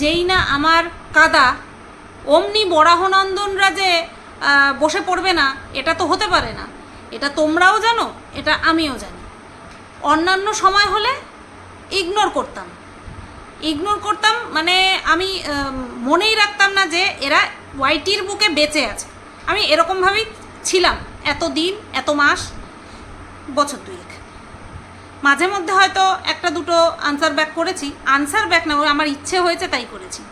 যেই না আমার কাদা, অমনি বরাহনন্দনরা যে বসে পড়বে না, এটা তো হতে পারে না। এটা তোমরাও জানো, এটা আমিও জানি। অন্যান্য সময় হলে ইগনোর করতাম। ইগনোর করতাম মানে আমি মনেই রাখতাম না যে এরা ওয়াইটির বুকে বেঁচে আছে। আমি এরকমভাবেই ছিলাম এত দিন এত মাস, বছর দুয়েক। মাঝে মধ্যে হয়তো একটা দুটো আনসার ব্যাক করেছি। আনসার ব্যাক না আমার ইচ্ছে হয়েছে তাই করেছি।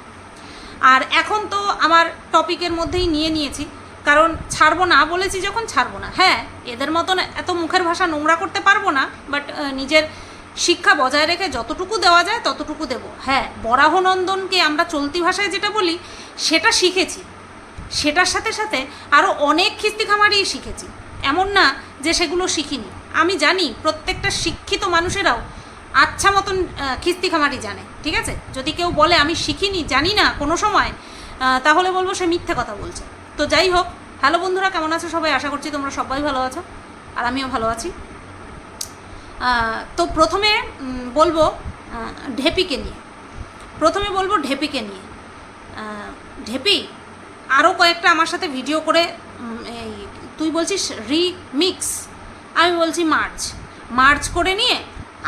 আর এখন তো আমার টপিকের মধ্যেই নিয়ে নিয়েছি। কারণ ছাড়বো না বলেছি যখন ছাড়বো না। হ্যাঁ এদের মতন এত মুখের ভাষা নোংরা করতে পারব না বাট নিজের শিক্ষা বজায় রেখে যতটুকু দেওয়া যায় ততটুকু দেব। হ্যাঁ বরাহনন্দনকে আমরা চলতি ভাষায় যেটা বলি, সেটা শিখেছি। সেটার সাথে সাথে আরও অনেক খিস্তি খামারি শিখেছি। এমন না যে সেগুলো শিখিনি। আমি জানি প্রত্যেকটা শিক্ষিত মানুষেরাও আচ্ছা মতন খিস্তি খামারি জানে, ঠিক আছে? যদি কেউ বলে, আমি শিখিনি, জানি না, কোনো সময় তাহলে বলব সে মিথ্যে কথা বলছে। তো যাই হোক, হ্যালো বন্ধুরা, কেমন আছো সবাই? আশা করছি তোমরা সবাই ভালো আছো, আর আমিও ভালো আছি। তো প্রথমে বলব ঢেপিকে নিয়ে। প্রথমে বলব ঢেপিকে নিয়ে। ঢেপি আরও কয়েকটা আমার সাথে ভিডিও করে তুই বলছিস রিমিক্স। আমি বলছি মার্চ। মার্চ করে নিয়ে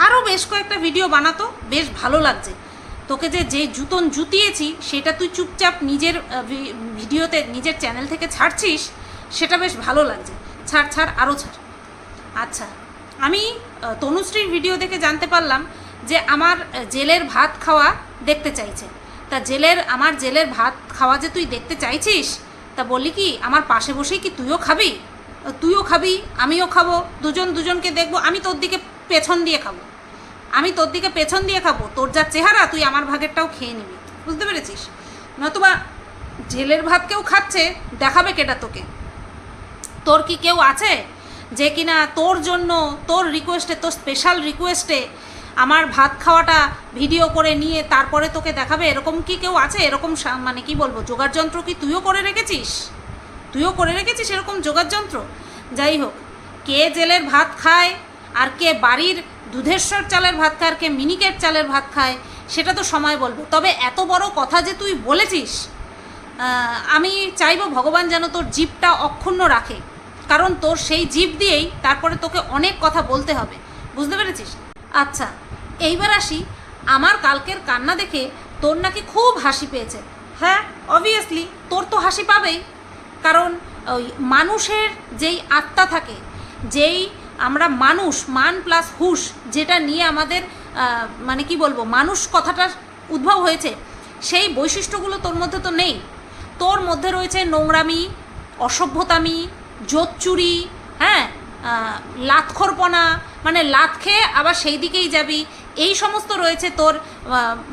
আরও বেশ কয়েকটা ভিডিও বানাতো, বেশ ভালো লাগছে। তোকে যে যে জুতন জুতিয়েছি, সেটা তুই চুপচাপ নিজের ভিডিওতে নিজের চ্যানেল থেকে ছাড়ছিস, সেটা বেশ ভালো লাগছে। ছাড় ছাড় আরও ছাড়। আচ্ছা আমি তনুশ্রীর ভিডিও দেখে জানতে পারলাম যে আমার জেলের ভাত খাওয়া দেখতে চাইছে। তা জেলের, আমার জেলের ভাত খাওয়া যে তুই দেখতে চাইছিস, তা বলি কি, আমার পাশে বসেই কি তুইও খাবি? তুইও খাবি, আমিও খাব, দুজন দুজনকে দেখব, আমি তোর দিকে পেছন দিয়ে খাব। আমি তোর দিকে পেছন দিয়ে খাব, তোর যা চেহারা, তুই আমার ভাগেরটাও খেয়ে নিবি। বুঝতে পেরেছিস? নতুবা জেলের ভাত কেউ খাচ্ছে, দেখাবে কেটা তোকে। তোর কি কেউ আছে যে কিনা তোর জন্য, তোর রিকোয়েস্টে তোর স্পেশাল রিকোয়েস্টে আমার ভাত খাওয়াটা ভিডিও করে নিয়ে তারপরে তোকে দেখাবে? এরকম কি কেউ আছে? এরকম মানে কি বলব যোগার যন্ত্র কি তুইও করে রেখেছিস? তুইও করে রেখেছিস এরকম যোগার যন্ত্র? যাই হোক, কে জেলের ভাত খায় আর কে বাড়ির দুধেশ্বর চালের ভাত খায় আর কে মিনিকেট চালের ভাত খায়, সেটা তো সময় বলবে। তবে এত বড় কথা যে তুই বলেছিস আমি চাইব ভগবান যেন তোর জীবটা অক্ষুণ্ণ রাখে। কারণ তোর সেই জীব দিয়েই তারপরে তোকে অনেক কথা বলতে হবে। বুঝতে পেরেছিস? আচ্ছা এইবার আসি আমার কালকের কান্না দেখে তোর নাকি খুব হাসি পেয়েছে। হ্যাঁ অবভিয়াসলি তোর তো হাসি পাবেই। কারণ, ওই মানুষের যেই আত্মা থাকে, যেই আমরা মানুষ, মান প্লাস হুশ, যেটা নিয়ে আমাদের মানে কি বলব, মানুষ কথাটার উদ্ভব হয়েছে, সেই বৈশিষ্ট্যগুলো তোর মধ্যে তো নেই। তোর মধ্যে রয়েছে নোংরামি, অসভ্যতামি, জোচ্চুরি হ্যাঁ? লাতখরপনা মানে লাত খেয়ে আবার সেই দিকেই যাবি। এই সমস্ত রয়েছে তোর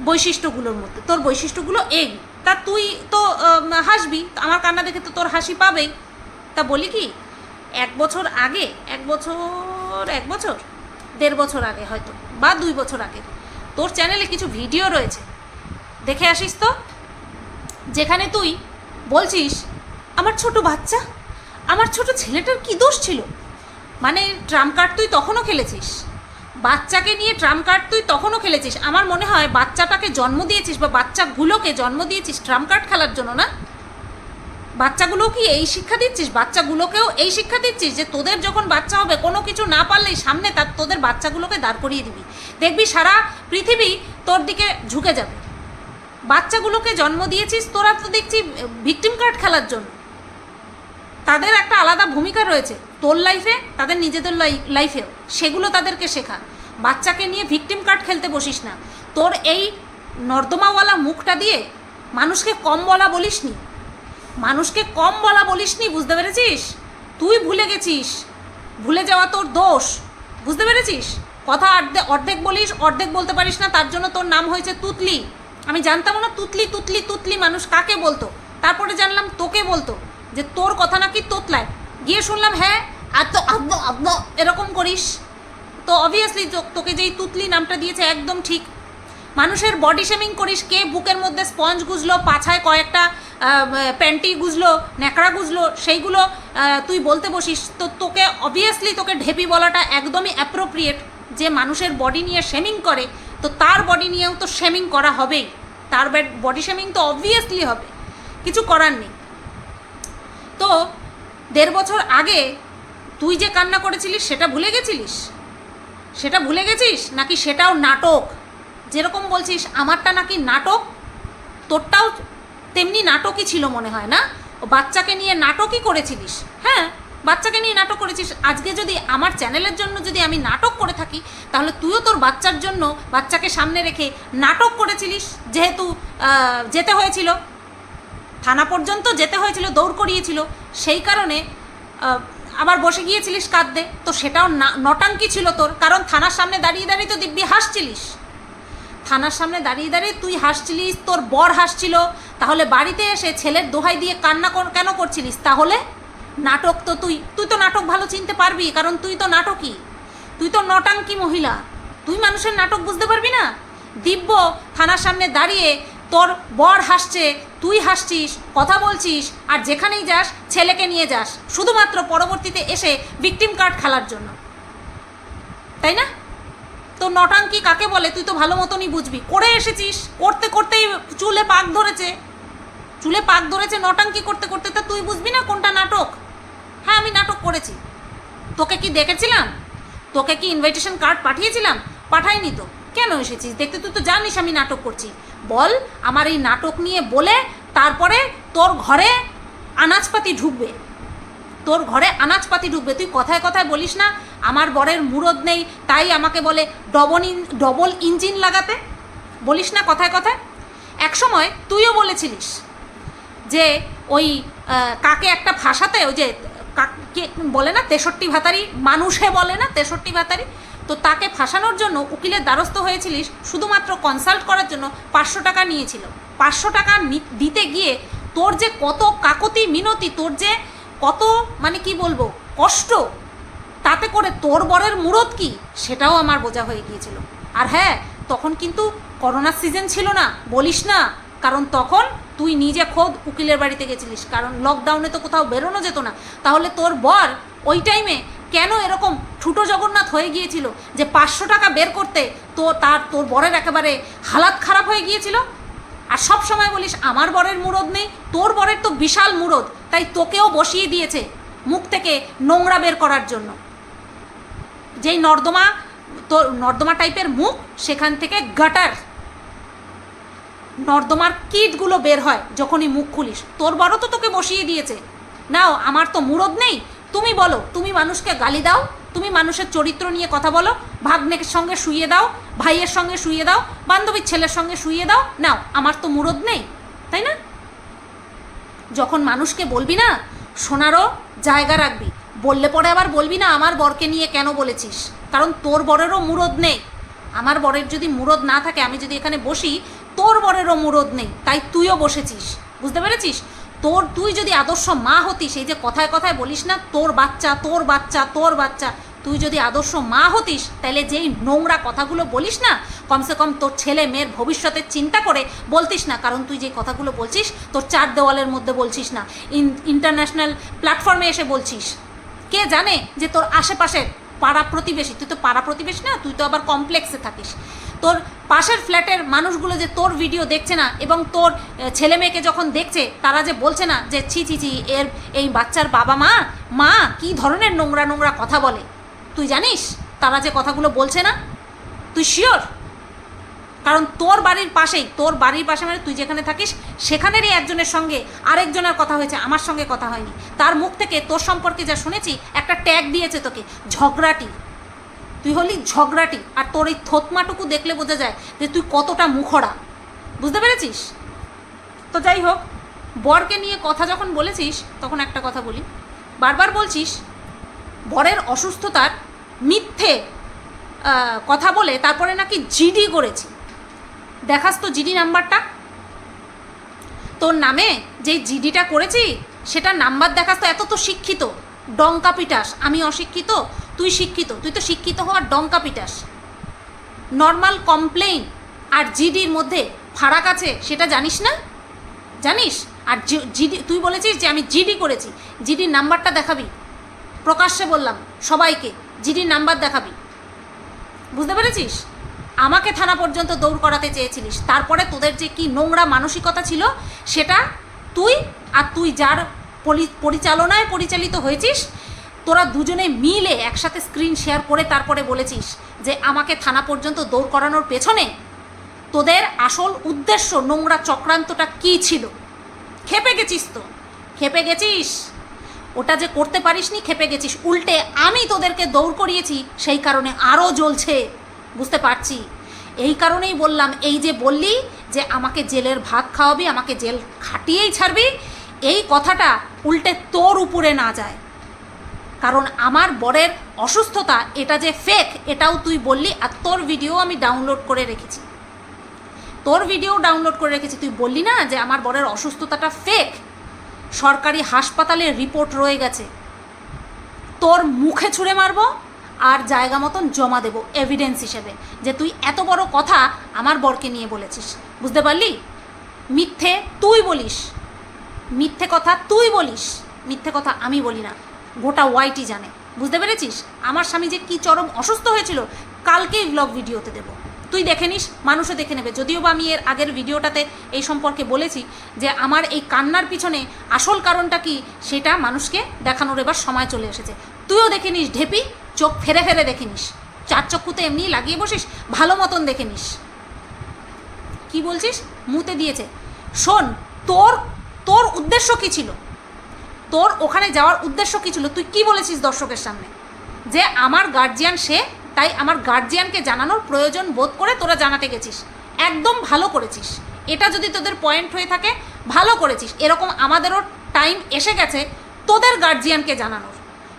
বৈশিষ্ট্যগুলোর মধ্যে, তোর বৈশিষ্ট্যগুলো এই। তা তুই তো হাসবি, আমার কান্না দেখে তো তোর হাসি পাবেই। তা বলি কি, এক বছর আগে, এক বছর এক বছর, দেড় বছর আগে হয়তো, বা দুই বছর আগে, তোর চ্যানেলে কিছু ভিডিও রয়েছে। দেখে আসিস তো? যেখানে তুই বলছিস, আমার ছোট বাচ্চা, আমার ছোট ছেলেটার কি দোষ ছিল? মানে ট্রাম কার্ড তুই তখনও খেলেছিস। বাচ্চাকে নিয়ে ট্রাম কার্ড তুই তখনও খেলেছিস? আমার মনে হয় বাচ্চাটাকে জন্ম দিয়েছিস বা বাচ্চাগুলোকে জন্ম দিয়েছিস ট্রাম কার্ড খেলার জন্য, না? বাচ্চাগুলো কি এই শিক্ষা দিচ্ছিস? বাচ্চাগুলোকেও এই শিক্ষা দিচ্ছিস যে তোদের যখন বাচ্চা হবে, কোনো কিছু না পারলেই সামনে তার, তোদের বাচ্চাগুলোকে দাঁড় করিয়ে দিবি। দেখবি সারা পৃথিবী তোর দিকে ঝুঁকে যাবে। বাচ্চাগুলোকে জন্ম দিয়েছিস, তোরা তো দেখছি ভিকটিম কার্ড খেলার জন্য। তাদের একটা আলাদা ভূমিকা রয়েছে, তোর লাইফে তাদের নিজেদের লাই- লাইফেও সেগুলো তাদেরকে শেখা। বাচ্চাকে নিয়ে ভিকটিম কার্ড খেলতে বসিস না। তোর এই নর্দমাওয়ালা মুখটা দিয়ে মানুষকে কম বলা বলিসনি। মানুষকে কম বলা বলিসনি, বুঝতে পেরেছিস? তুই ভুলে গেছিস। ভুলে যাওয়া তোর দোষ, বুঝতে পেরেছিস? কথা অর্ধেক অর্ধেক বলিস, অর্ধেক বলতে পারিস না, তার জন্য তোর নাম হয়েছে তুতলি। আমি জানতাম না তুতলি তুতলি তুতলি মানুষ কাকে বলতো? তারপরে জানলাম তোকে বলতো, যে তোর কথা নাকি তোতলায়। গিয়ে শুনলাম হ্যাঁ আর তো এরকম করিস। তো অবভিয়াসলি তোকে যেই তুতলি নামটা দিয়েছে একদম ঠিক। মানুষের বডি শেমিং করিস, কে বুকের মধ্যে স্পঞ্জ গুজলো, পাছায় কয়েকটা প্যান্টি গুজলো, ন্যাকড়া গুজলো, সেইগুলো তুই বলতে বসিস। তো তোকে অবভিয়াসলি তোকে ঢেপি বলাটা একদমই অ্যাপ্রোপ্রিয়েট যে মানুষের বডি নিয়ে শেমিং করে, তো তার বডি নিয়েও তো শেমিং করা হবেই। তার বডি শেমিং তো অবভিয়াসলি হবে। কিছু করার নেই। তো দেড় বছর আগে তুই যে কান্না করেছিলিস, সেটা ভুলে গেছিলিস? সেটা ভুলে গেছিস? নাকি সেটাও নাটক? যেরকম বলছিস, আমারটা নাকি নাটক? তোরটাও তেমনি নাটকই ছিল মনে হয়, না? ও বাচ্চাকে নিয়ে নাটকই করেছিলিস। হ্যাঁ বাচ্চাকে নিয়ে নাটক করেছিস। আজকে যদি আমার চ্যানেলের জন্য যদি আমি নাটক করে থাকি, তাহলে তুইও তোর বাচ্চার জন্য বাচ্চাকে সামনে রেখে নাটক করেছিলিস, যেহেতু যেতে হয়েছিল। থানা পর্যন্ত যেতে হয়েছিল, দৌড় করিয়েছিল। সেই কারণে আবার বসে গিয়েছিলিস কাঁদতে? তো সেটাও নটাঙ্কি ছিল তোর। কারণ থানার সামনে দাঁড়িয়ে দাঁড়িয়ে তো দিব্যি হাসছিলিস। থানার সামনে দাঁড়িয়ে দাঁড়িয়ে তুই হাসছিলিস, তোর বর হাসছিল। তাহলে বাড়িতে এসে ছেলের দোহাই দিয়ে কান্না কেন করছিলিস তাহলে? নাটক তো তুই তুই তো নাটক ভালো চিনতে পারবি, কারণ তুই তো নাটকই। তুই তো নটাঙ্কি মহিলা। তুই মানুষের নাটক বুঝতে পারবি না? দিব্য থানার সামনে দাঁড়িয়ে তোর বর হাসছে, তুই হাসছিস, কথা বলছিস, আর যেখানেই যাস, ছেলেকে নিয়ে যাস, শুধুমাত্র পরবর্তীতে এসে ভিকটিম কার্ড খেলার জন্য। তাই না? তো নটাঙ্কি কাকে বলে? তুই তো ভালো মতনই বুঝবি। করে এসেছিস, করতে করতেই চুলে পাক ধরেছে। চুলে পাক ধরেছে, নটাঙ্কি করতে করতে, তা তুই বুঝবি না কোনটা নাটক? হ্যাঁ আমি নাটক করেছি। তোকে কি দেখেছিলাম? তোকে কি ইনভাইটেশন কার্ড পাঠিয়েছিলাম? পাঠাইনি তো। কেন এসেছিস? দেখতে তুই তো জানিস আমি নাটক করছি। বল, আমার এই নাটক নিয়ে বলে তারপরে তোর ঘরে আনাজপাতি ঢুকবে। তোর ঘরে আনাজপাতি ঢুকবে। তুই কথায় কথায় বলিস না, আমার বরের মুরদ নেই, তাই আমাকে বলে ডবল ইন, ডবল ইঞ্জিন লাগাতে। বলিস না কথায় কথায়? একসময় তুইও বলেছিলিস যে ওই কাকে একটা ভাষাতে, ওই যে কাকে বলে না, তেষট্টি ভাতারি, মানুষে বলে না, তেষট্টি ভাতারি তো তাকে ফাঁসানোর জন্য উকিলের দ্বারস্থ হয়েছিলিস শুধুমাত্র কনসাল্ট করার জন্য পাঁচশো টাকা নিয়েছিল। পাঁচশো টাকা দিতে গিয়ে তোর যে কত কাকতি মিনতি, তোর যে কত মানে কি বলব, কষ্ট, তাতে করে তোর বরের মুরত কি, সেটাও আমার বোঝা হয়ে গিয়েছিল। আর হ্যাঁ তখন কিন্তু করোনার সিজন ছিল না, বলিস না, কারণ তখন তুই নিজে খোদ উকিলের বাড়িতে গেছিলিস, কারণ লকডাউনে তো কোথাও বেরোনো যেত না। তাহলে তোর বর ওই টাইমে কেন এরকম ঠুটো জগন্নাথ হয়ে গিয়েছিল যে পাঁচশো টাকা বের করতে তো তার, তোর বরের একেবারে হালাত খারাপ হয়ে গিয়েছিল? আর সব সময় বলিস, আমার বরের মুরদ নেই, তোর বরের তো বিশাল মুরদ, তাই তোকেও বসিয়ে দিয়েছে মুখ থেকে নোংরা বের করার জন্য। যেই নর্দমা তো নর্দমা টাইপের মুখ, সেখান থেকে গাটার। নর্দমার কিটগুলো বের হয় যখনই মুখ খুলিস। তোর বড় তো তোকে বসিয়ে দিয়েছে। নাও, আমার তো মুরদ নেই তুমি বলো, তুমি মানুষকে গালি দাও, তুমি মানুষের চরিত্র নিয়ে কথা বলো, ভাগ্নের সঙ্গে শুয়ে দাও, ভাইয়ের সঙ্গে শুয়ে দাও, বান্ধবীর ছেলের সঙ্গে শুয়ে দাও। নাও, আমার তো মুরদ নেই, তাই না? যখন মানুষকে বলবি না শোনারও জায়গা রাখবি। বললে পরে আবার বলবি না, আমার বরকে নিয়ে কেন বলেছিস? কারণ তোর বরেরও মুরদ নেই। আমার বরের যদি মুরদ না থাকে, আমি যদি এখানে বসি, তোর বরেরও মুরদ নেই, তাই তুইও বসেছিস। বুঝতে পেরেছিস? তোর তুই যদি আদর্শ মা হতিস, এই যে কথায় কথায় বলিস না, তোর বাচ্চা তোর বাচ্চা তোর বাচ্চা, তুই যদি আদর্শ মা হতিস, তাহলে যেই নোংরা কথাগুলো বলিস না, কমসে কম তোর ছেলে মেয়ের ভবিষ্যতের চিন্তা করে বলতিস না, কারণ তুই যে কথাগুলো বলছিস, তোর চার দেওয়ালের মধ্যে বলছিস না ইন্টারন্যাশনাল প্ল্যাটফর্মে এসে বলছিস। কে জানে যে তোর আশেপাশের পাড়া প্রতিবেশী, তুই তো পাড়া প্রতিবেশী না, তুই তো আবার কমপ্লেক্সে থাকিস। তোর পাশের ফ্ল্যাটের মানুষগুলো যে তোর ভিডিও দেখছে না এবং তোর ছেলে মেয়েকে যখন দেখছে, তারা যে বলছে না যে, ছি ছি ছি, এর এই বাচ্চার বাবা মা মা, কি ধরনের নোংরা নোংরা কথা বলে? তুই জানিস, তারা যে কথাগুলো বলছে না? তুই শিওর কারণ তোর বাড়ির পাশেই, তোর বাড়ির পাশে মানে তুই যেখানে থাকিস, সেখানেরই একজনের সঙ্গে আরেকজনের কথা হয়েছে, আমার সঙ্গে কথা হয়নি। তার মুখ থেকে তোর সম্পর্কে যা শুনেছি, একটা ট্যাগ দিয়েছে তোকে, ঝগড়াটি। তুই হলি ঝগড়াটি আর তোর এই থতমাটুকু দেখলে বোঝা যায় যে তুই কতটা মুখরা বুঝতে পেরেছিস? তো যাই হোক, বরকে নিয়ে কথা যখন বলেছিস, তখন একটা কথা বলি। বারবার বলছিস, বরের অসুস্থতার মিথ্যে কথা বলে তারপরে নাকি জিডি করেছি। দেখাস তো জিডি নাম্বারটা। তোর নামে যে জিডিটা করেছি সেটা নাম্বার দেখাস তো, এত তো শিক্ষিত। ডঙ্কা পিটাস, আমি অশিক্ষিত তুই শিক্ষিত, তুই তো শিক্ষিত হওয়ার ডঙ্কা পিটাস। নর্মাল কমপ্লেইন আর জিডির মধ্যে ফারাক আছে, সেটা জানিস না? জানিস? আর জিডি তুই বলেছিস যে আমি জিডি করেছি জিডির নাম্বারটা দেখাবি। প্রকাশ্যে বললাম সবাইকে জিডির নাম্বার দেখাবি। বুঝতে পেরেছিস? আমাকে থানা পর্যন্ত দৌড় করাতে চেয়েছিলিস, তারপরে তোদের যে কি নোংরা মানসিকতা ছিল, সেটা তুই আর তুই যার পরিচালনায় পরিচালিত হয়েছিস তোরা দুজনে মিলে একসাথে স্ক্রিন শেয়ার করে তারপরে বলেছিস যে আমাকে থানা পর্যন্ত দৌড় করানোর পেছনে তোদের আসল উদ্দেশ্য নোংরা চক্রান্তটা কী ছিল? খেপে গেছিস তো। খেপে গেছিস? ওটা যে করতে পারিসনি, খেপে গেছিস। উল্টে আমি তোদেরকে দৌড় করিয়েছি, সেই কারণে আরও জ্বলছে। বুঝতে পারছি? এই কারণেই বললাম, এই যে বললি যে আমাকে জেলের ভাত খাওয়াবি, আমাকে জেল খাটিয়েই ছাড়বি, এই কথাটা উল্টে তোর উপরে না যায়। কারণ আমার বরের অসুস্থতা, এটা যে ফেক এটাও তুই বললি আর তোর ভিডিও আমি ডাউনলোড করে রেখেছি। তোর ভিডিও ডাউনলোড করে রেখেছি, তুই বললি না যে আমার বরের অসুস্থতাটা ফেক সরকারি হাসপাতালের রিপোর্ট রয়ে গেছে। তোর মুখে ছুঁড়ে মারবো আর জায়গা মতন জমা দেবো এভিডেন্স হিসেবে, যে তুই এত বড় কথা আমার বরকে নিয়ে বলেছিস। বুঝতে পারলি? মিথ্যে তুই বলিস। মিথ্যে কথা তুই বলিস। মিথ্যে কথা আমি বলি না। গোটা ওয়াইটি জানে। বুঝতে পেরেছিস? আমার স্বামী যে কী চরম অসুস্থ হয়েছিল, কালকেই ব্লগ ভিডিওতে দেবো। তুই দেখে নিস, মানুষও দেখে নেবে। যদিও বা আমি এর আগের ভিডিওটাতে এই সম্পর্কে বলেছি যে আমার এই কান্নার পিছনে আসল কারণটা কি, সেটা মানুষকে দেখানোর এবার সময় চলে এসেছে। তুইও দেখে নিস, ঢেপি, চোখ ফেরে ফেরে দেখে নিস। চার চক্ষুতে এমনি লাগিয়ে বসিস, ভালো মতন দেখে নিস। কি বলছিস? মুতে দিয়েছে। শোন, তোর তোর উদ্দেশ্য কি ছিল? তোর ওখানে যাওয়ার উদ্দেশ্য কি ছিল? তুই কি বলেছিস দর্শকের সামনে? যে আমার গার্জিয়ান সে, তাই আমার গার্জিয়ানকে জানানোর প্রয়োজন বোধ করে তোরা জানাতে গেছিস। একদম ভালো করেছিস। এটা যদি তোদের পয়েন্ট হয়ে থাকে, ভালো করেছিস। এরকম আমাদেরও টাইম এসে গেছে তোদের গার্জিয়ানকে জানানোর।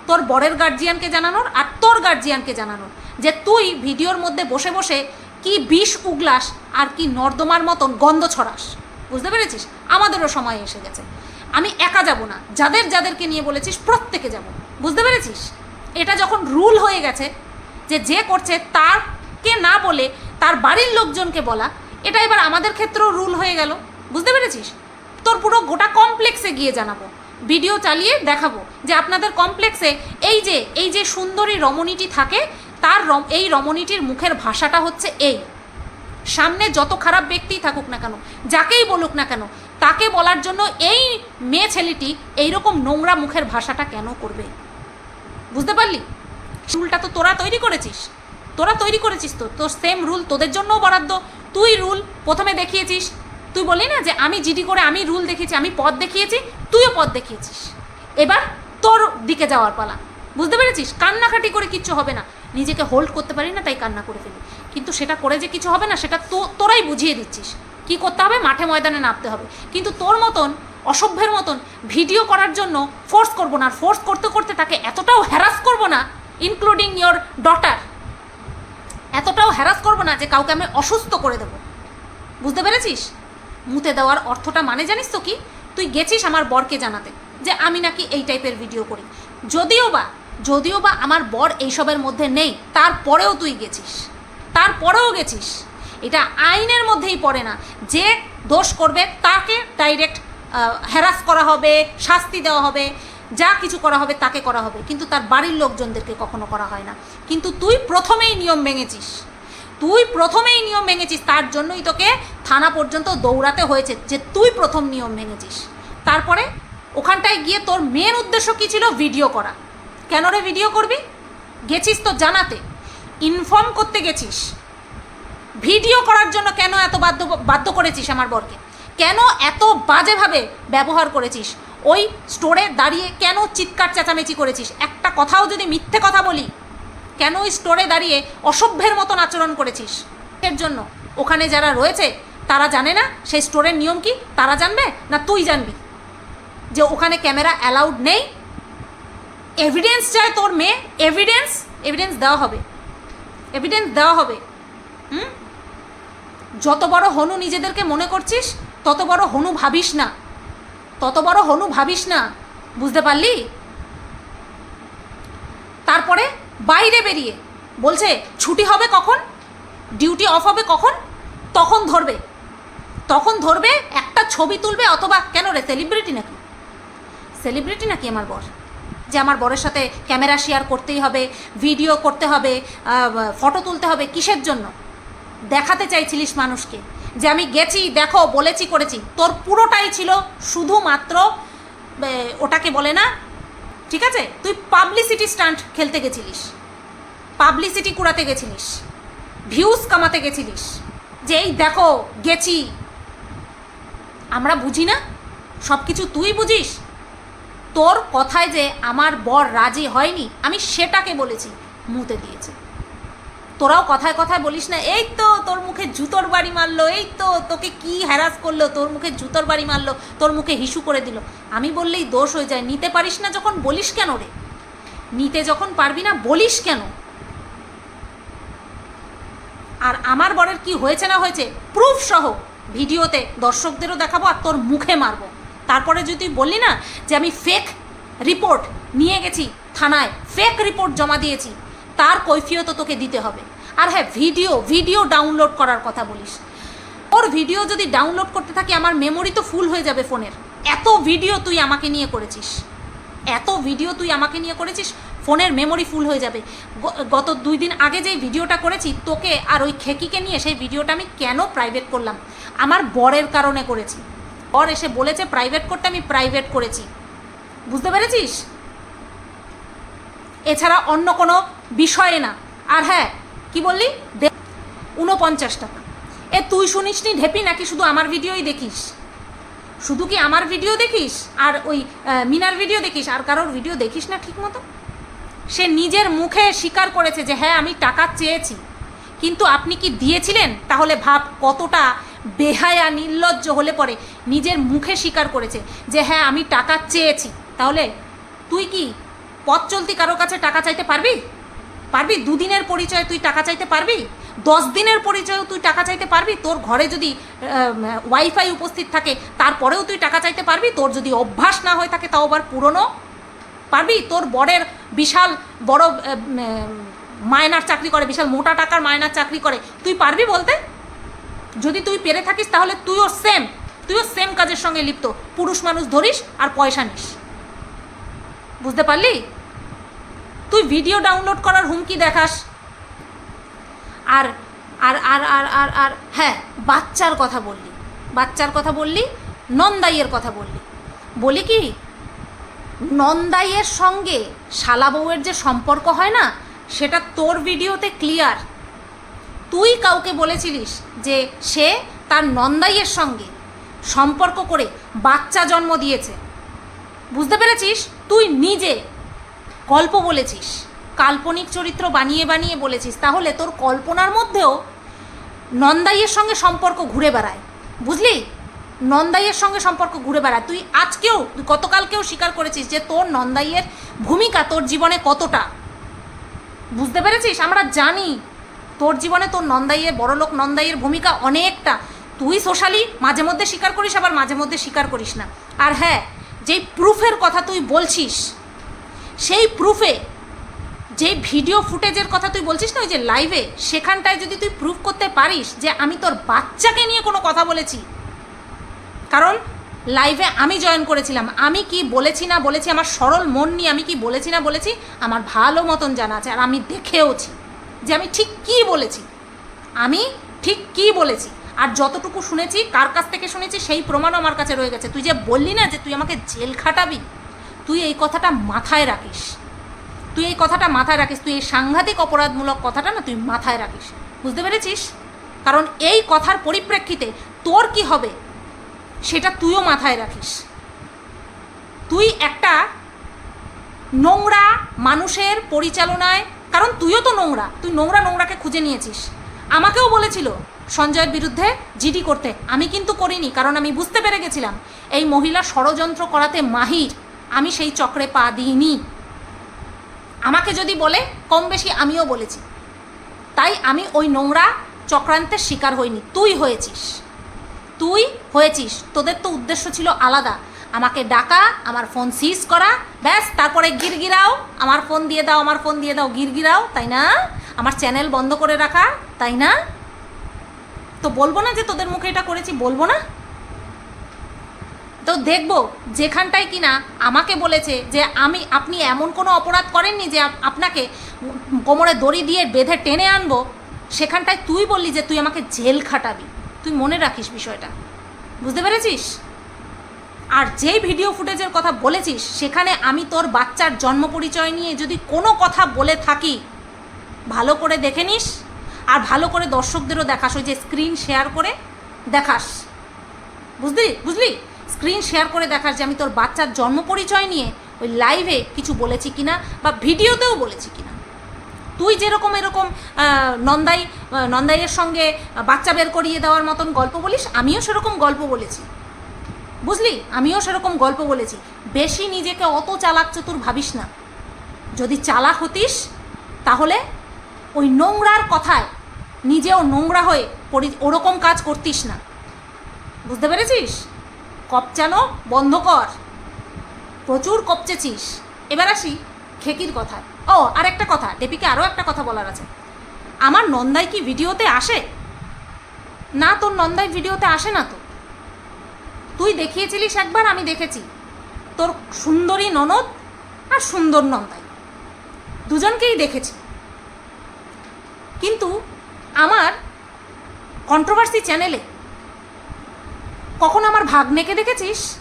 তোর বরের গার্জিয়ানকে জানানোর আর তোর গার্জিয়ানকে জানানোর। যে তুই ভিডিওর মধ্যে বসে বসে কি বিষ উগলাস আর কি নর্দমার মতন গন্ধ ছড়াস। বুঝতে পেরেছিস? আমাদেরও সময় এসে গেছে। আমি একা যাব না। যাদের যাদেরকে নিয়ে বলেছিস, প্রত্যেকে যাব। বুঝতে পেরেছিস? এটা যখন রুল হয়ে গেছে যে যে করছে তারকে না বলে তার বাড়ির লোকজনকে বলা, এটা এবার আমাদের ক্ষেত্রেও রুল হয়ে গেল। বুঝতে পেরেছিস? তোর পুরো গোটা কমপ্লেক্সে গিয়ে জানাব। ভিডিও চালিয়ে দেখাবো যে আপনাদের কমপ্লেক্সে এই যে এই যে সুন্দরী রমণীটি থাকে, তার রম, এই রমণীটির মুখের ভাষাটা হচ্ছে এই। সামনে যত খারাপ ব্যক্তিই থাকুক না কেন, যাকেই বলুক না কেন তাকে বলার জন্য এই মেয়ে ছেলেটি এইরকম নোংরা মুখের ভাষাটা কেন করবে? বুঝতে পারলি? রুলটা তো তোরা তৈরি করেছিস। তোরা তৈরি করেছিস তো। তোর সেম রুল তোদের জন্যও বরাদ্দ। তুই রুল প্রথমে দেখিয়েছিস। তুই বলি না যে আমি জিডি করে আমি রুল দেখিয়েছি, আমি পথ দেখিয়েছি, তুইও পথ দেখিয়েছিস। এবার তোর দিকে যাওয়ার পালা। বুঝতে পেরেছিস? কান্নাকাটি করে কিচ্ছু হবে না। নিজেকে হোল্ড করতে পারি না, তাই কান্না করে ফেলি। কিন্তু সেটা করে যে কিছু হবে না, সেটা তো তোরাই বুঝিয়ে দিচ্ছিস। কি করতে হবে? মাঠে ময়দানে নামতে হবে। কিন্তু তোর মতন, অসভ্যের মতন ভিডিও করার জন্য ফোর্স করব না। আর ফোর্স করতে করতে তাকে এতটাও হ্যারাস করব না ইনক্লুডিং ইয়োর ডটার এতটাও হ্যারাস করব না যে কাউকে আমি অসুস্থ করে দেবো। বুঝতে পেরেছিস? মুতে দেওয়ার অর্থটা মানে জানিস তো কি? তুই গেছিস আমার বরকে জানাতে যে আমি নাকি এই টাইপের ভিডিও করি। যদিও বা যদিও বা আমার বর এইসবের মধ্যে নেই, তারপরেও তুই গেছিস। তারপরেও গেছিস। এটা আইনের মধ্যেই পড়ে না। যে দোষ করবে তাকে ডাইরেক্ট হ্যারাস করা হবে, শাস্তি দেওয়া হবে, যা কিছু করা হবে তাকে করা হবে। কিন্তু তার বাড়ির লোকজনদেরকে কখনো করা হয় না। কিন্তু তুই প্রথমেই নিয়ম ভেঙেছিস। তুই প্রথমেই নিয়ম ভেঙেছিস, তার জন্যই তোকে থানা পর্যন্ত দৌড়াতে হয়েছে যে তুই প্রথম নিয়ম ভেঙেছিস। তারপরে ওখানটায় গিয়ে তোর মেন উদ্দেশ্য কী ছিল? ভিডিও করা। কেন রে ভিডিও করবি? গেছিস তো জানাতে। ইনফর্ম করতে গেছিস। ভিডিও করার জন্য কেন এত বাধ্য বাধ্য করেছিস আমার বরকে? কেন এত বাজেভাবে ব্যবহার করেছিস? ওই স্টোরে দাঁড়িয়ে কেন চিৎকার চেঁচামেচি করেছিস? একটা কথাও যদি মিথ্যে কথা বলি, কেন ওই স্টোরে দাঁড়িয়ে অসভ্যের মতন আচরণ করেছিস? এর জন্য। ওখানে যারা রয়েছে, তারা জানে না সেই স্টোরের নিয়ম কি? তারা জানবে না তুই জানবি? যে ওখানে ক্যামেরা অ্যালাউড নেই? এভিডেন্স চায় তোর মেয়ে? এভিডেন্স? এভিডেন্স দেওয়া হবে। এভিডেন্স দেওয়া হবে। হুম? যত বড় হনু নিজেদেরকে মনে করছিস, তত বড় হনু ভাবিস না। তত বড় হনু ভাবিস না। বুঝতে পারলি? তারপরে বাইরে বেরিয়ে বলছে, ছুটি হবে কখন? ডিউটি অফ হবে কখন? তখন ধরবে। তখন ধরবে, একটা ছবি তুলবে অথবা কেন রে সেলিব্রিটি নাকি? সেলিব্রিটি নাকি আমার বর? যে আমার বরের সাথে ক্যামেরা শেয়ার করতেই হবে ভিডিও করতে হবে ফটো তুলতে হবে, কিসের জন্য? দেখাতে চাইছিলিস মানুষকে। যে আমি গেছি, দেখো, বলেছি, করেছি। তোর পুরোটাই ছিল শুধুমাত্র ওটাকে বলে না, ঠিক আছে? তুই পাবলিসিটি স্টান্ট খেলতে গেছিলিস। পাবলিসিটি কুড়াতে গেছিলিস। ভিউজ কামাতে গেছিলিস। যে এই দেখো, গেছি। আমরা বুঝি না? সব কিছু তুই বুঝিস? তোর কথায় যে আমার বর রাজি হয়নি, আমি সেটাকে বলেছি, মুতে দিয়েছে। তোরাও কথায় কথায় বলিস না, এই তো তোর মুখে জুতোর বাড়ি মারলো, এই তো তোকে কি হ্যারাস করল, তোর মুখে জুতোর বাড়ি মারলো, তোর মুখে হিসু করে দিল। আমি বললেই দোষ হয়ে যায়, নিতে পারিস না যখন বলিস কেন রে? নিতে যখন পারবি না, বলিস কেন? আর আমার বরের কি হয়েছে না হয়েছে প্রুফ সহ ভিডিওতে দর্শকদেরও দেখাবো আর তোর মুখে মারবো। তারপরে যদি বললি না যে আমি ফেক রিপোর্ট নিয়ে গেছি, থানায় ফেক রিপোর্ট জমা দিয়েছি তার কৈফিয়ত তোকে দিতে হবে। আর হ্যাঁ ভিডিও ভিডিও ডাউনলোড করার কথা বলিস। ওর ভিডিও যদি ডাউনলোড করতে থাকি, আমার মেমোরি তো ফুল হয়ে যাবে ফোনের। এত ভিডিও তুই আমাকে নিয়ে করেছিস। এত ভিডিও তুই আমাকে নিয়ে করেছিস, ফোনের মেমোরি ফুল হয়ে যাবে। গত দুই দিন আগে যেই ভিডিওটা করেছি, তোকে আর ওই খেকিকে নিয়ে সেই ভিডিওটা আমি কেন প্রাইভেট করলাম? আমার বরের কারণে করেছি। বর এসে বলেছে প্রাইভেট করতে আমি প্রাইভেট করেছি। বুঝতে পেরেছিস? এছাড়া অন্য কোনো বিষয়ে না। আর হ্যাঁ কি বললি? উনপঞ্চাশ টাকা। এ, তুই শুনিসনি ঢেপি নাকি শুধু আমার ভিডিওই দেখিস? শুধু কি আমার ভিডিও দেখিস? আর ওই মিনার ভিডিও দেখিস? আর কারোর ভিডিও দেখিস না ঠিক মতো সে নিজের মুখে স্বীকার করেছে যে হ্যাঁ আমি টাকা চেয়েছি। কিন্তু আপনি কি দিয়েছিলেন? তাহলে ভাব, কতটা বেহায়া, নির্লজ্জ হলে পরে নিজের মুখে স্বীকার করেছে যে হ্যাঁ আমি টাকা চেয়েছি। তাহলে তুই কি পথ চলতি কারোর কাছে টাকা চাইতে পারবি? পারবি? দুদিনের পরিচয়ে তুই টাকা চাইতে পারবি? দশ দিনের পরিচয়েও তুই টাকা চাইতে পারবি? তোর ঘরে যদি ওয়াইফাই উপস্থিত থাকে, তারপরেও তুই টাকা চাইতে পারবি? তোর যদি অভ্যাস না হয়ে থাকে, তাও আবার পুরনো? পারবি? তোর বরের বিশাল বড় মায়নার চাকরি করে, বিশাল মোটা টাকার মায়নার চাকরি করে, তুই পারবি বলতে? যদি তুই পেরে থাকিস, তাহলে তুইও সেম তুইও সেম কাজের সঙ্গে লিপ্ত। পুরুষ মানুষ ধরিস আর পয়সা নিস। বুঝতে পারলি? তুই ভিডিও ডাউনলোড করার হুমকি দেখাস। আর আর আর আর আর আর হ্যাঁ বাচ্চার কথা বললি। বাচ্চার কথা বললি, নন্দাইয়ের কথা বললি। বলি কি, নন্দাইয়ের সঙ্গে শালা বউয়ের যে সম্পর্ক হয় না, সেটা তোর ভিডিওতে ক্লিয়ার তুই কাউকে বলেছিলিস যে সে তার নন্দাইয়ের সঙ্গে সম্পর্ক করে বাচ্চা জন্ম দিয়েছে। বুঝতে পেরেছিস? তুই নিজে গল্প বলেছিস, কাল্পনিক চরিত্র বানিয়ে বানিয়ে বলেছিস, তাহলে তোর কল্পনার মধ্যেও নন্দাইয়ের সঙ্গে সম্পর্ক ঘুরে বেড়ায়, বুঝলি? নন্দাইয়ের সঙ্গে সম্পর্ক ঘুরে বেড়ায়। তুই আজকেও, তুই গতকালকেও স্বীকার করেছিস যে তোর নন্দাইয়ের ভূমিকা তোর জীবনে কতটা। বুঝতে পেরেছিস? আমরা জানি তোর জীবনে তোর নন্দাইয়ের, বড়লোক নন্দাইয়ের ভূমিকা অনেকটা। তুই সোশ্যালি মাঝে মধ্যে স্বীকার করিস, আবার মাঝে মধ্যে স্বীকার করিস না। আর হ্যাঁ যেই প্রুফের কথা তুই বলছিস সেই প্রুফে যে ভিডিও ফুটেজের কথা তুই বলছিস না, ওই যে লাইভে সেখানটায় যদি তুই প্রুফ করতে পারিস যে আমি তোর বাচ্চাকে নিয়ে কোনো কথা বলেছি। কারণ লাইভে আমি জয়েন করেছিলাম। আমি কি বলেছি না বলেছি, আমার সরল মন নিয়ে আমি কি বলেছি না বলেছি, আমার ভালো মতন জানা আছে। আর আমি দেখেওছি যে আমি ঠিক কি বলেছি। আমি ঠিক কি বলেছি। আর যতটুকু শুনেছি, কার কাছ থেকে শুনেছি, সেই প্রমাণও আমার কাছে রয়ে গেছে। তুই যে বললি না যে তুই আমাকে জেল খাটাবি তুই এই কথাটা মাথায় রাখিস। তুই এই কথাটা মাথায় রাখিস, তুই এই সাংঘাতিক অপরাধমূলক কথাটা না তুই মাথায় রাখিস। বুঝতে পেরেছিস? কারণ এই কথার পরিপ্রেক্ষিতে তোর কি হবে সেটা তুইও মাথায় রাখিস। তুই একটা নোংরা মানুষের পরিচালনায়, কারণ তুইও তো নোংরা, তুই নোংরা নোংরাকে খুঁজে নিয়েছিস। আমাকেও বলেছিল সঞ্জয়ের বিরুদ্ধে জিডি করতে। আমি কিন্তু করিনি, কারণ আমি বুঝতে পেরে গেছিলাম, এই মহিলা ষড়যন্ত্র করাতে মাহির। আমি সেই চক্রে পা দিইনি। আমাকে যদি বলে, কম বেশি আমিও বলেছি। তাই আমি ওই নোংরা চক্রান্তের শিকার হইনি। তুই হয়েছিস। তুই হয়েছিস। তোদের তো উদ্দেশ্য ছিল আলাদা। আমাকে ডাকা, আমার ফোন সিজ করা, ব্যাস, তারপরে গিরগিরাও, আমার ফোন দিয়ে দাও, আমার ফোন দিয়ে দাও, গিরগিরাও, তাই না? আমার চ্যানেল বন্ধ করে রাখা, তাই না? তো বলব না যে তোদের মুখে এটা করেছি, বলব না? তো দেখব যেখানটায় কিনা আমাকে বলেছে যে আমি, আপনি এমন কোনো অপরাধ করেননি যে আপনাকে কোমরে দড়ি দিয়ে বেঁধে টেনে আনব? সেখানটায় তুই বললি যে তুই আমাকে জেল খাটাবি। তুই মনে রাখিস বিষয়টা। বুঝতে পেরেছিস? আর যেই ভিডিও ফুটেজের কথা বলেছিস, সেখানে আমি তোর বাচ্চার জন্ম পরিচয় নিয়ে যদি কোনো কথা বলে থাকি, ভালো করে দেখে নিস। আর ভালো করে দর্শকদেরও দেখাস, ওই যে স্ক্রিন শেয়ার করে দেখাস। বুঝলি? বুঝলি? স্ক্রিন শেয়ার করে দেখাস যে আমি তোর বাচ্চার জন্ম পরিচয় নিয়ে ওই লাইভে কিছু বলেছি কিনা বা ভিডিওতেও বলেছি কিনা। তুই যেরকম এরকম নন্দাই নন্দাইয়ের সঙ্গে বাচ্চা বের করিয়ে দেওয়ার মতন গল্প বলিস, আমিও সেরকম গল্প বলেছি। বুঝলি? আমিও সেরকম গল্প বলেছি। বেশি নিজেকে অত চালাক চতুর ভাবিস না। যদি চালাক হতিস, তাহলে ওই নোংরার কথায় নিজেও নোংরা হয়ে পরি ওরকম কাজ করতিস না। বুঝতে পেরেছিস? কপচানো বন্ধ কর। প্রচুর কপচেছিস। এবার আসি খেকির কথা ও আর একটা কথা ডেপিকে আরও একটা কথা বলার আছে। আমার নন্দাই কি ভিডিওতে আসে? না, তোর নন্দাই ভিডিওতে আসে না তো। তুই দেখিয়েছিলিস একবার, আমি দেখেছি। তোর সুন্দরী ননদ আর সুন্দর নন্দাই। দুজনকেই দেখেছি। কিন্তু আমার কন্ট্রোভার্সি চ্যানেলে কখন আমার ভাগ্নেকে দেখেছিস?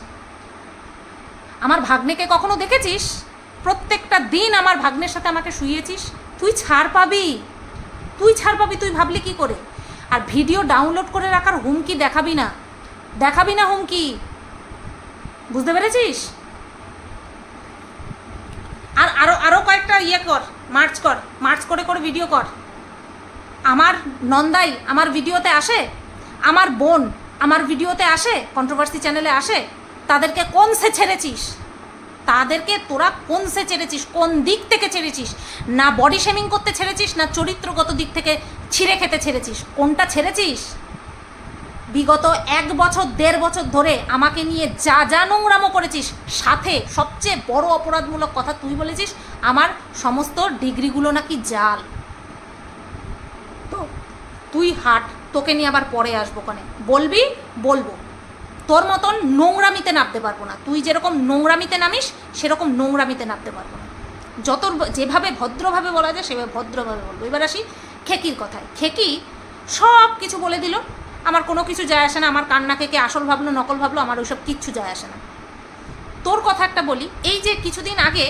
আমার ভাগ্নেকে কখনো দেখেছিস? প্রত্যেকটা দিন আমার ভাগ্নের সাথে আমাকে শুয়েছিস তুই ছাড় পাবি। তুই ছাড় পাবি, তুই ভাবলি কি করে? আর ভিডিও ডাউনলোড করে রাখার হুমকি দেখাবি না। দেখাবি না হুমকি। বুঝতে পেরেছিস? আর আরও আরও কয়েকটা ইয়ে কর, মার্চ কর, মার্চ করে করে ভিডিও কর। আমার নন্দাই আমার ভিডিওতে আসে? আমার বোন আমার ভিডিওতে আসে কন্ট্রোভার্সি চ্যানেলে আসে, তাদেরকে কোন সে ছেড়েছিস? তাদেরকে তোরা কোন সে ছেড়েছিস? কোন দিক থেকে ছেড়েছিস? না বডি শেমিং করতে ছেড়েছিস, না চরিত্রগত দিক থেকে ছিঁড়ে খেতে ছেড়েছিস? কোনটা ছেড়েছিস? বিগত এক বছর, দেড় বছর ধরে আমাকে নিয়ে যা যা নোংরামো করেছিস, সাথে সবচেয়ে বড় অপরাধমূলক কথা তুই বলেছিস, আমার সমস্ত ডিগ্রিগুলো নাকি জাল। তো তুই হাট। তোকে নিয়ে আবার পরে আসব কানে। বলবি? বলব। তোর মতন নোংরামিতে নামতে পারব না। তুই যেরকম নোংরামিতে নামিস, সেরকম নোংরামিতে নামতে পারব না। যত যেভাবে ভদ্রভাবে বলা যায়, সেভাবে ভদ্রভাবে বলব। এবার আসি খেকির কথায়। খেকি সব কিছু বলে দিল। আমার কোনো কিছু যায় আসে না। আমার কান্নাকে কে আসল ভাবলো, নকল ভাবলো, আমার ওইসব কিচ্ছু যায় আসে না। তোর কথা একটা বলি। এই যে কিছুদিন আগে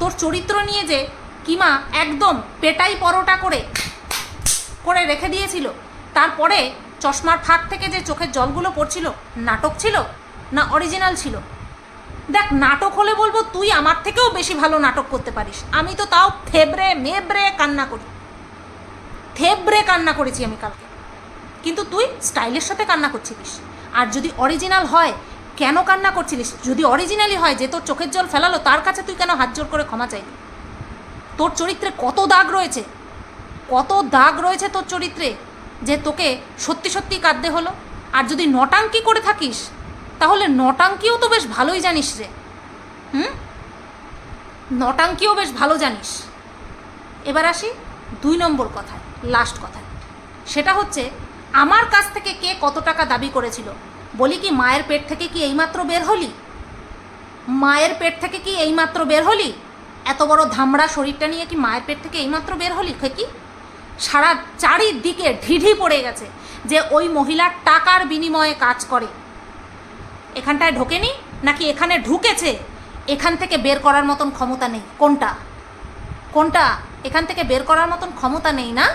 তোর চরিত্র নিয়ে যে কিমা একদম পেটাই পরোটা করে করে রেখে দিয়েছিল। তারপরে চশমার ফাঁক থেকে যে চোখের জলগুলো পড়ছিল, নাটক ছিল না অরিজিনাল ছিল? দেখ, নাটক হলে বলব তুই আমার থেকেও বেশি ভালো নাটক করতে পারিস। আমি তো তাও থেবড়ে মেবড়ে কান্না করি। থেবড়ে কান্না করেছি আমি কালকে। কিন্তু তুই স্টাইলের সাথে কান্না করছিলিস। আর যদি অরিজিনাল হয়, কেন কান্না করছিলিস? যদি অরিজিনালি হয় যে তোর চোখের জল ফেলালো, তার কাছে তুই কেন হাত জোর করে ক্ষমা চাইলি? তোর চরিত্রে কত দাগ রয়েছে কত দাগ রয়েছে তোর চরিত্রে যে তোকে সত্যি সত্যি কাঁদতে হলো? আর যদি নটাঙ্কি করে থাকিস, তাহলে নটাঙ্কিও তো বেশ ভালোই জানিস রে। হুম? নটাঙ্কিও বেশ ভালো জানিস। এবার আসি দুই নম্বর কথায় লাস্ট কথায়। সেটা হচ্ছে, আমার কাছ থেকে কে কত টাকা দাবি করেছিল? বলি কি মায়ের পেট থেকে কি এইমাত্র বের হলি? মায়ের পেট থেকে কি এইমাত্র বের হলি? এত বড় ধামড়া শরীরটা নিয়ে কি মায়ের পেট থেকে এইমাত্র বের হলি? কি? সারা চারিদিকে ঢিঢি পড়ে গেছে যে ওই মহিলা টাকার বিনিময়ে কাজ করে। এখানটায় ঢোকেনি? নাকি এখানে ঢুকেছে? এখান থেকে বের করার মতন ক্ষমতা নেই। কোনটা? কোনটা? এখান থেকে বের করার মতন ক্ষমতা নেই না?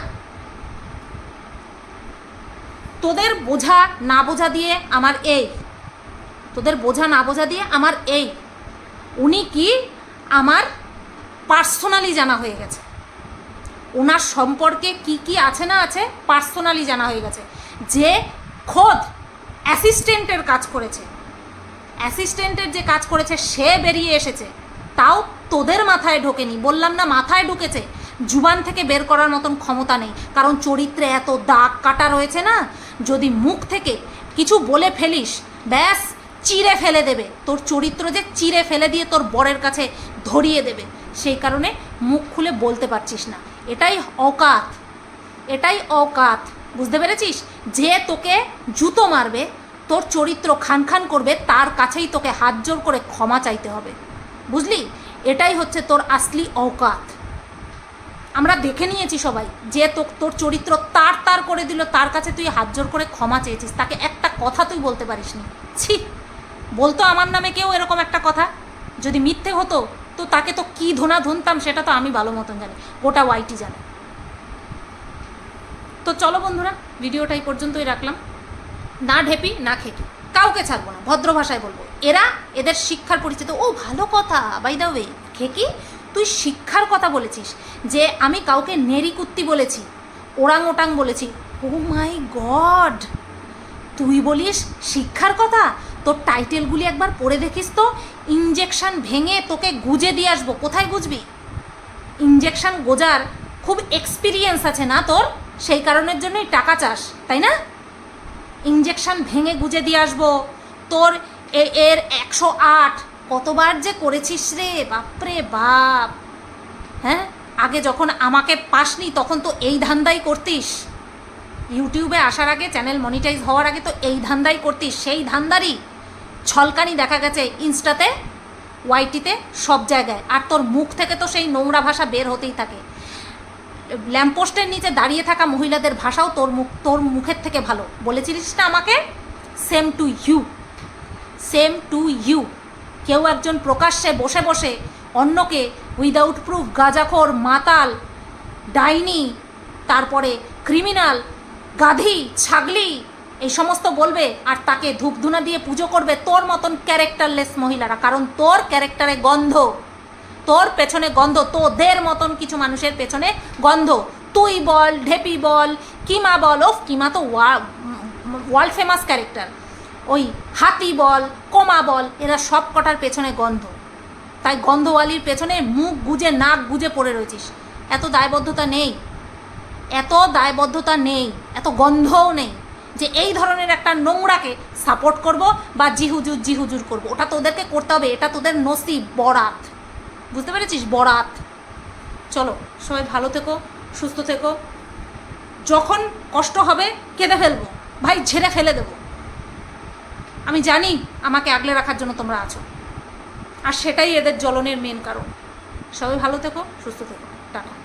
তোদের বোঝা না বোঝা দিয়ে আমার এই। তোদের বোঝা না বোঝা দিয়ে আমার এই। উনি কি আমার পার্সোনালি জানা হয়ে গেছে। ওনার সম্পর্কে কি কি আছে না আছে পার্সোনালি জানা হয়ে গেছে। যে খোদ অ্যাসিস্ট্যান্টের কাজ করেছে। অ্যাসিস্ট্যান্টের যে কাজ করেছে, সে বেরিয়ে এসেছে। তাও তোদের মাথায় ঢোকেনি। বললাম না, মাথায় ঢুকেছে। জুবান থেকে বের করার মতন ক্ষমতা নেই। কারণ চরিত্রে এত দাগ কাটা রয়েছে না, যদি মুখ থেকে কিছু বলে ফেলিস, ব্যাস, চিরে ফেলে দেবে। তোর চরিত্র যে চিরে ফেলে দিয়ে তোর বরের কাছে ধরিয়ে দেবে, সেই কারণে মুখ খুলে বলতে পারছিস না। এটাই অকাত এটাই অকাত। বুঝতে পেরেছিস? যে তোকে জুতো মারবে, তোর চরিত্র খান খান করবে, তার কাছেই তোকে হাত জোর করে ক্ষমা চাইতে হবে। বুঝলি? এটাই হচ্ছে তোর আসলি অকাত। আমরা দেখে নিয়েছি সবাই, যে তো, তোর চরিত্র তার তার করে দিল, তার কাছে তুই হাত জোর করে ক্ষমা চেয়েছিস। তাকে একটা কথা তুই বলতে পারিসনি। ছি! বলতো আমার নামে কেউ এরকম একটা কথা? যদি মিথ্যে হতো তো তাকে তো কী ধোনা ধুনতাম সেটা তো আমি ভালো মতন জানি। গোটা ওয়াইটি জানে। তো চলো বন্ধুরা, ভিডিওটা এই পর্যন্তই রাখলাম। না ঢেপি, না খেকি। কাউকে ছাড়বো না, ভদ্র ভাষায় বলব। এরা এদের শিক্ষার পরিচিত। ও, ভালো কথা বাই দা ওয়ে খেকি, তুই শিক্ষার কথা বলেছিস যে আমি কাউকে নেরিকুত্তি বলেছি ওরাং ওটাং বলেছি। Oh my God! তুই বলিস শিক্ষার কথা? তোর টাইটেলগুলি একবার পড়ে দেখিস তো ইঞ্জেকশন ভেঙে তোকে গুজে দিয়ে আসব। কোথায় গুজবি? ইঞ্জেকশন গোজার খুব এক্সপিরিয়েন্স আছে না তোর? সেই কারণের জন্যই টাকা চাস, তাই না? ইঞ্জেকশন ভেঙে গুজে দিয়ে আসব। তোর এর একশো আট। কতবার যে করেছিস রে? বাপরে বাপ। হ্যাঁ? আগে যখন আমাকে পাসনি, তখন তো এই ধান্দাই করতিস। ইউটিউবে আসার আগে, চ্যানেল মনিটাইজ হওয়ার আগে তো এই ধান্দাই করতিস। সেই ধান্দারই ছলকানি দেখা গেছে ইনস্টাতে, ওয়াইটিতে, সব জায়গায়। আর তোর মুখ থেকে তো সেই নোংরা ভাষা বের হতেই থাকে। ল্যাম্পপোস্টের নিচে দাঁড়িয়ে থাকা মহিলাদের ভাষাও তোর মুখ, তোর মুখের থেকে ভালো। বলেছিলিস না আমাকে? Same to you. Same to you. কেউ একজন প্রকাশ্যে বসে বসে অন্যকে উইদাউট প্রুফ, গাজাখোর, মাতাল, ডাইনি, তারপরে ক্রিমিনাল, গাধি, ছাগলি এই সমস্ত বলবে আর তাকে ধূপধুনা দিয়ে পুজো করবে তোর মতন ক্যারেক্টারলেস মহিলারা। কারণ তোর ক্যারেক্টারে গন্ধ, তোর পেছনে গন্ধ, তোদের মতন কিছু মানুষের পেছনে গন্ধ। তুই বল, ঢেপি বল, কিমা বল, ওফ, কিমা তো ওয়ার্ল্ড ফেমাস ক্যারেক্টার। ওই হাতি বল, কোমা বল, এরা সব কটার পেছনে গন্ধ। তাই গন্ধওয়ালির পেছনে মুখ গুজে, নাক গুজে পড়ে রয়েছিস। এত দায়বদ্ধতা নেই। এত দায়বদ্ধতা নেই। এত গন্ধও নেই। যে এই ধরনের একটা নোংরাকে সাপোর্ট করব বা জিহুজুর জিহুজুর করব। ওটা তোদেরকে করতে হবে, এটা তোদের নসিব, বরাত। বুঝতে পেরেছিস? বরাত। চলো, সবাই ভালো থেকো, সুস্থ থেকো। যখন কষ্ট হবে, কেঁদে ফেলব। ভাই, ঝেড়ে ফেলে দেবো। আমি জানি আমাকে আগলে রাখার জন্য তোমরা আছো। আর সেটাই এদের জ্বলনের মেন কারণ। সবাই ভালো থেকো, সুস্থ থেকো। টাটা।